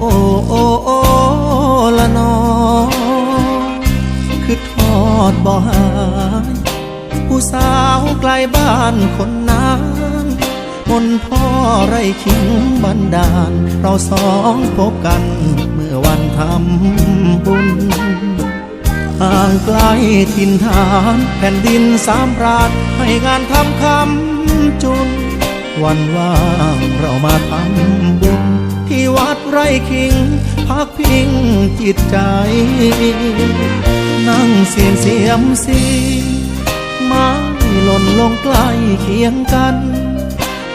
โอโอละนอคือทอดบ่หาย ผู้สาวไกลบ้านคนนั้นมนพ่อไรขิงบันดาล เราสองพบกันเมื่อวันทำบุญห่างไกลถิ่นฐานแผ่นดินสามราชให้งานทำคำจุน วันว่างเรามาทำบุญ ที่วัดไร่คิง พักพิงจิตใจ นั่งเสียนเสียมสีไม้หล่นลงใกล้เคียงกัน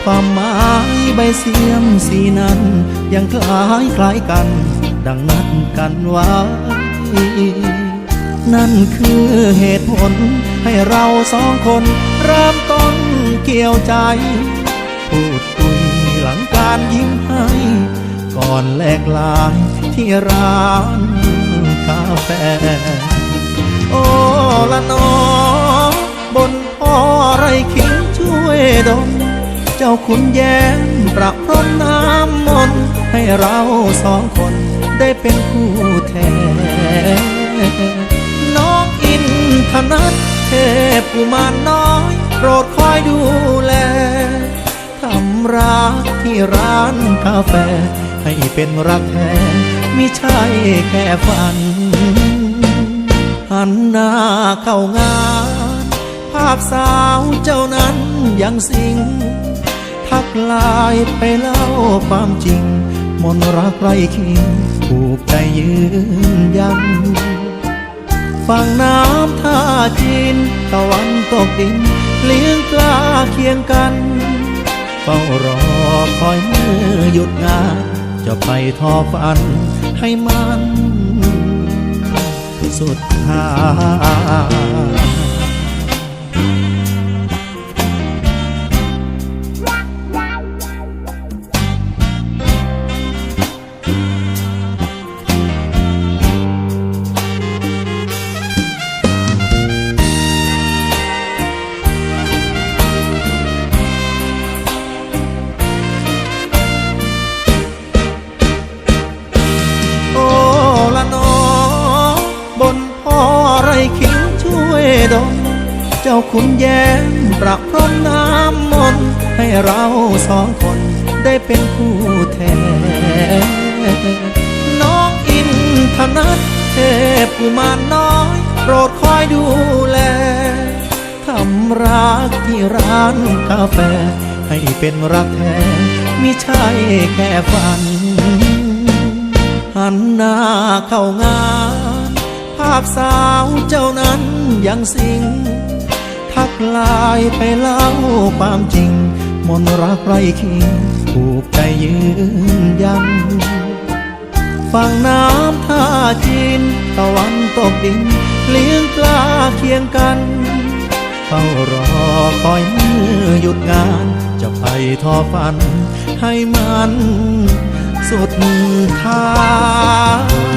ความหมายใบเสียมสีนั้น ยังคล้ายคล้ายกัน ดังนัดกันไว้นั่นคือเหตุผลให้เราสองคนเริ่มต้นเกี่ยวใจ พูดคุยหลังการยิ้มให้ ก่อนแลกลายที่ร้านกาแฟ โอ้ละนอบนพ่อไรคิงช่วยดม เจ้าคุณแย้มประพรมน้ำมนต์ให้เราสองคนได้เป็นคู่แทนน้องอินทนัทเทพกุมารน้อย โปรดคอยดูแลทำรักที่ร้านกาแฟ ให้เป็นรักแท้ไม่ใช่แค่ฝัน หันหน้าเข้างาน ภาพสาวเจ้านั้นยังสิง ทักลายไปเล่าความจริง มนรักไรคิงผูกใจยืนยันฝั่งน้ำท่าจีนตะวันตกดิน เลี้ยงปลาเคียงกัน เฝ้ารอคอยเมื่อหยุดงาน จะไปทอฝันให้มัน สุดท้าย เจ้าคุณแย้มประพรมน้ำมนต์ให้เราสองคนได้เป็นคู่แทนน้องอินทนัทเทพกุมารน้อย โปรดคอยดูแลทำรักที่ร้านกาแฟ ให้เป็นรักแท้ไม่ใช่แค่ฝัน หันหน้าเข้างาน ภาพสาวเจ้านั้นยังสิง กลายไปเล่าความจริง มนรักไรคิงผูกใจยืนยันฝั่งน้ำท่าจีน ตะวันตกดิน เลี้ยงปลาเคียงกันเฝ้ารอคอยเมื่อหยุดงาน จะไปทอฝันให้มันสุดทาย